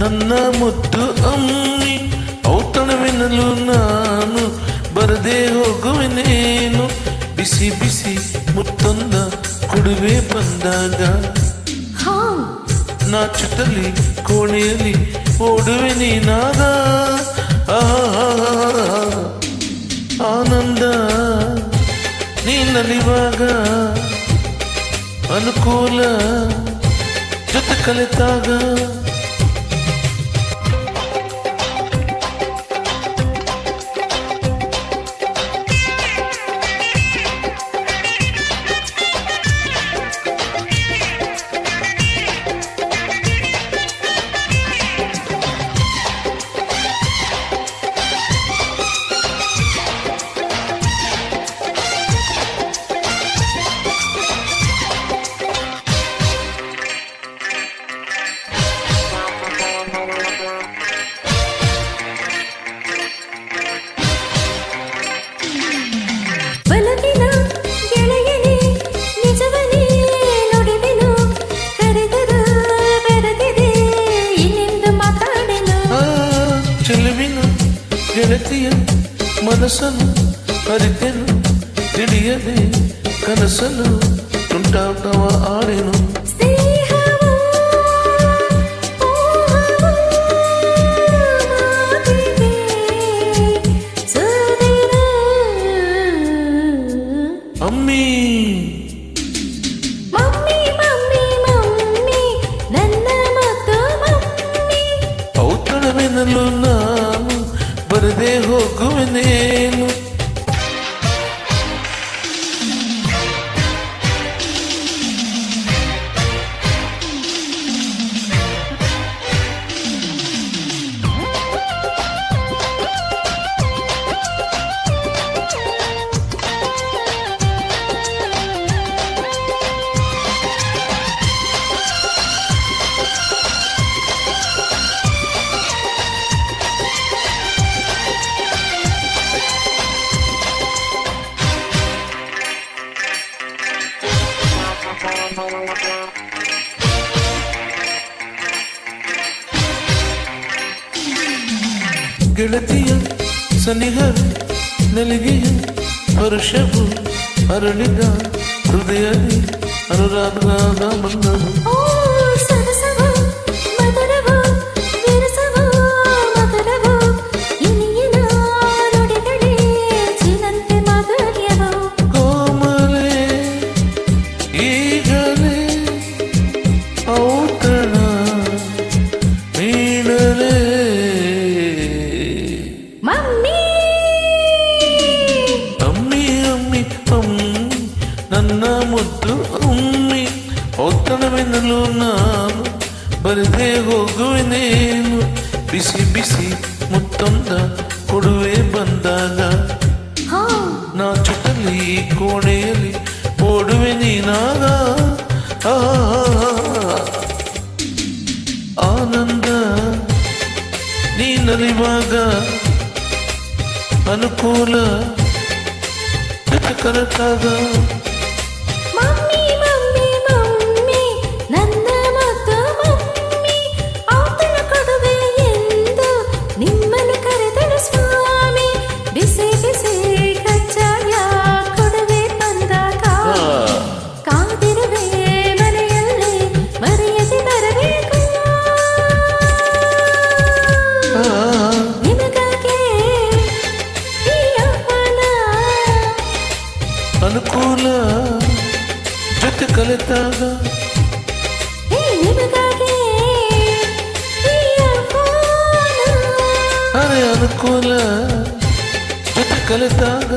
ನನ್ನ ಮುದ್ದು ಅಮ್ಮಿ ಔತಣವೆನ್ನಲು ನಾನು ಬರದೆ ಹೋಗುವೆನೇನು? ಬಿಸಿ ಬಿಸಿ ಮುತ್ತೊಂದ ಕೊಡುವೆ ಬಂದಾಗ ನಾಚುತ್ತಲಿ ಕೋಣೆಯಲ್ಲಿ ಓಡುವೆ ನೀನಾದ. ಆಹಾ, ಆನಂದ ನೀನಲಿವಾಗ ಅನುಕೂಲ ಜೊತೆ ಕಲಿತಾಗ ಮನಸ್ಸನ್ನು ಅರಿತೆನು ತಿಳಿಯದೆ ಕನಸಲು ತುಂಟಾಟವ ಆಡೆನು ಸ್ನೇಹವು ಮೋಹವು ಮಾತಿದೆ ਦਰ ਦੇ ਹੁਕਮ ਨੇ ਨੂੰ ಗೆಳತಿಯ ಸನಿಹ ನಲಿಗೆಯ ಹರುಷವು ಅರಳಿದ ಹೃದಯದಿ ಅನುರಾಗದ ಮನ್ನವು ಬರದೆ ಹೋಗುವೆನೇನು ಬಿಸಿ ಬಿಸಿ ಮುತ್ತೊಂದ ಕೊಡುವೆ ಬಂದಾಗ. ನಾ ಚುಟಲಿ ಕೋಣೆಯಲ್ಲಿ ಓಡುವೆ ನೀನಾಗ. ಆನಂದ ನೀನಲಿವಾಗ ಅನುಕೂಲ ಕರೆತಾಗ ಅರೆ ಅನುಕೂಲ ಜೊತೆ ಕಲಿತಾಗ